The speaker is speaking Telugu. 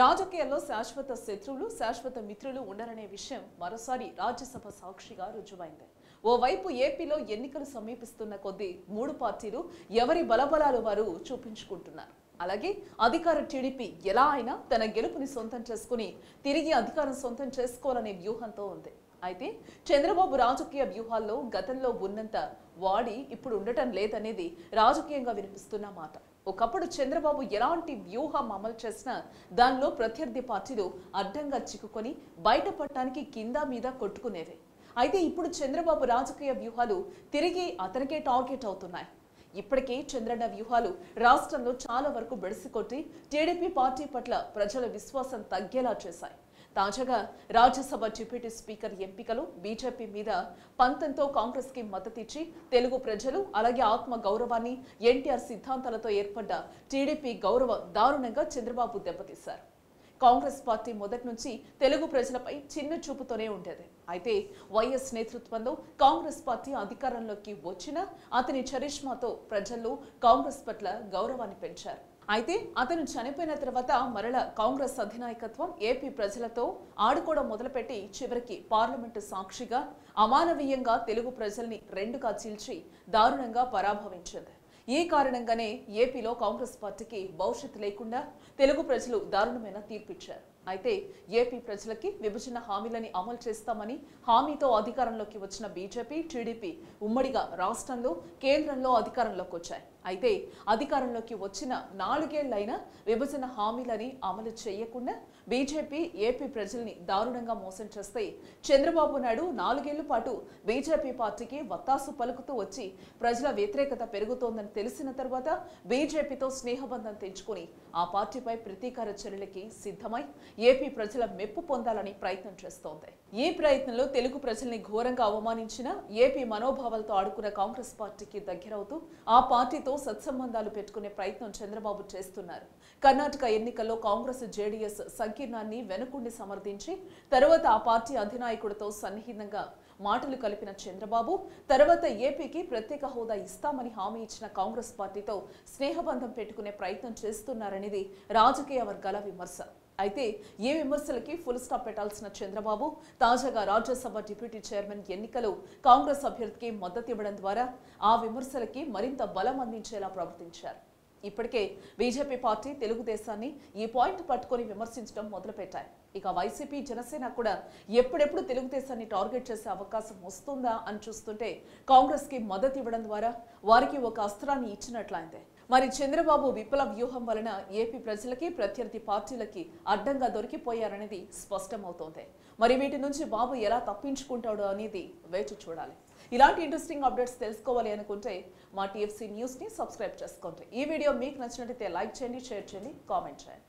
రాజకీయాల్లో శాశ్వత శత్రువులు శాశ్వత మిత్రులు ఉండరనే విషయం మరోసారి రాజ్యసభ సాక్షిగా రుజువైంది. ఓవైపు ఏపీలో ఎన్నికలు సమీపిస్తున్న కొద్దీ మూడు పార్టీలు ఎవరి బలబలాలు వారు చూపించుకుంటున్నారు. అలాగే అధికార టీడీపీ ఎలా అయినా తన గెలుపుని సొంతం చేసుకుని తిరిగి అధికారం సొంతం చేసుకోవాలనే వ్యూహంతో ఉంది. అయితే చంద్రబాబు రాజకీయ వ్యూహాల్లో గతంలో ఉన్నంత వాడి ఇప్పుడు ఉండటం లేదనేది రాజకీయంగా వినిపిస్తున్న మాట. ఒకప్పుడు చంద్రబాబు ఎలాంటి వ్యూహం అమలు చేసినా దానిలో ప్రత్యర్థి పార్టీలు అడ్డంగా చిక్కుకొని బయటపడటానికి కింద మీద కొట్టుకునేవి. అయితే ఇప్పుడు చంద్రబాబు రాజకీయ వ్యూహాలు తిరిగి అతనికే టార్గెట్ అవుతున్నాయి. ఇప్పటికే చంద్రన్న వ్యూహాలు రాష్ట్రంలో చాలా వరకు బెడిసికొట్టి టీడీపీ పార్టీ పట్ల ప్రజల విశ్వాసం తగ్గేలా చేశాయి. తాజాగా రాజ్యసభ డిప్యూటీ స్పీకర్ ఎంపికలు బీజేపీ మీద పంతంతో కాంగ్రెస్కి మద్దతిచ్చి తెలుగు ప్రజలు అలాగే ఆత్మ గౌరవాన్ని ఎన్టీఆర్ సిద్ధాంతాలతో ఏర్పడ్డ టీడీపీ గౌరవం దారుణంగా చంద్రబాబు దెబ్బతీశారు. కాంగ్రెస్ పార్టీ మొదటి నుంచి తెలుగు ప్రజలపై చిన్న చూపుతోనే ఉండేది. అయితే వైఎస్ నేతృత్వంలో కాంగ్రెస్ పార్టీ అధికారంలోకి వచ్చిన అతని చరిష్మాతో ప్రజల్లో కాంగ్రెస్ పట్ల గౌరవాన్ని పెంచారు. అయితే అతను చనిపోయిన తర్వాత మరల కాంగ్రెస్ అధినాయకత్వం ఏపీ ప్రజలతో ఆడుకోవడం మొదలుపెట్టి చివరికి పార్లమెంటు సాక్షిగా అమానవీయంగా తెలుగు ప్రజల్ని రెండుగా చీల్చి దారుణంగా పరాభవించింది. ఈ కారణంగానే ఏపీలో కాంగ్రెస్ పార్టీకి భవిష్యత్తు లేకుండా తెలుగు ప్రజలు దారుణమైన తీర్పిచ్చారు. అయితే ఏపీ ప్రజలకి విభజన హామీలని అమలు చేస్తామని హామీతో అధికారంలోకి వచ్చిన బీజేపీ టీడీపీ ఉమ్మడిగా రాష్ట్రంలో కేంద్రంలో అధికారంలోకి వచ్చాయి అయితే అధికారంలోకి వచ్చిన నాలుగేళ్ళైనా విభజన హామీలని అమలు చేయకుండా బీజేపీ ఏపీ ప్రజల్ని దారుణంగా మోసం చేస్తే చంద్రబాబు నాయుడు నాలుగేళ్ళ పాటు బీజేపీ పార్టీకి వత్తాసు పలుకుతూ వచ్చి ప్రజల వ్యతిరేకత పెరుగుతోందని తెలిసిన తర్వాత బీజేపీతో స్నేహబంధం తెంచుకుని ఆ పార్టీపై ప్రతీకార చర్యలకి సిద్ధమై ఏపీ ప్రజల మెప్పు పొందాలని ప్రయత్నం చేస్తోంది. ఈ ప్రయత్నంలో తెలుగు ప్రజల్ని ఘోరంగా అవమానించిన ఏపీ మనోభావాలతో ఆడుకున్న కాంగ్రెస్ పార్టీకి దగ్గరవుతూ ఆ పార్టీతో సత్సంబంధాలు పెట్టుకునే ప్రయత్నం చంద్రబాబు చేస్తున్నారు. కర్ణాటక ఎన్నికల్లో కాంగ్రెస్ జేడీఎస్ సంకీర్ణాన్ని వెనుకుండి సమర్థించి తర్వాత ఆ పార్టీ అధినాయకుడితో సన్నిహితంగా మాటలు కలిపిన చంద్రబాబు తర్వాత ఏపీకి ప్రత్యేక హోదా ఇస్తామని హామీ ఇచ్చిన కాంగ్రెస్ పార్టీతో స్నేహబంధం పెట్టుకునే ప్రయత్నం చేస్తున్నారనేది రాజకీయ వర్గాల విమర్శ. అయితే ఏ విమర్శలకి ఫుల్ స్టాప్ పెట్టాల్సిన చంద్రబాబు? తాజాగా రాజ్యసభ డిప్యూటీ చైర్మన్ ఎన్నికలో కాంగ్రెస్ అభ్యర్థికి మద్దతు ఇవ్వడం ద్వారా ఆ విమర్శలకి మరింత బలం అందించేలా ప్రవర్తించారు. ఇప్పటికే బీజేపీ పార్టీ తెలుగుదేశాన్ని ఈ పాయింట్ పట్టుకొని విమర్శించడం మొదలుపెట్టాయి. ఇక వైసీపీ జనసేన కూడా ఎప్పుడెప్పుడు తెలుగుదేశాన్ని టార్గెట్ చేసే అవకాశం వస్తుందా అని చూస్తుంటే కాంగ్రెస్కి మద్దతు ఇవ్వడం ద్వారా వారికి ఒక అస్త్రాన్ని ఇచ్చినట్లయింది. మరి చంద్రబాబు విప్లవ వ్యూహం వలన ఏపీ ప్రజలకి ప్రత్యర్థి పార్టీలకి అడ్డంగా దొరికిపోయారనేది స్పష్టమవుతోంది. మరి వీటి నుంచి బాబు ఎలా తప్పించుకుంటాడు అనేది వేచి చూడాలి. ఇలాంటి ఇంట్రెస్టింగ్ అప్డేట్స్ తెలుసుకోవాలి అనుకుంటే మా టీఎఫ్సీ న్యూస్ని సబ్స్క్రైబ్ చేసుకోండి. ఈ వీడియో మీకు నచ్చినట్లయితే లైక్ చేయండి షేర్ చేయండి కామెంట్ చేయండి.